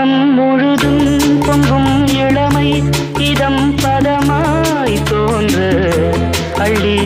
உலகம் முழுதும் பொங்கும் இளமை இதம் பதமாய் தோன்று அள்ளி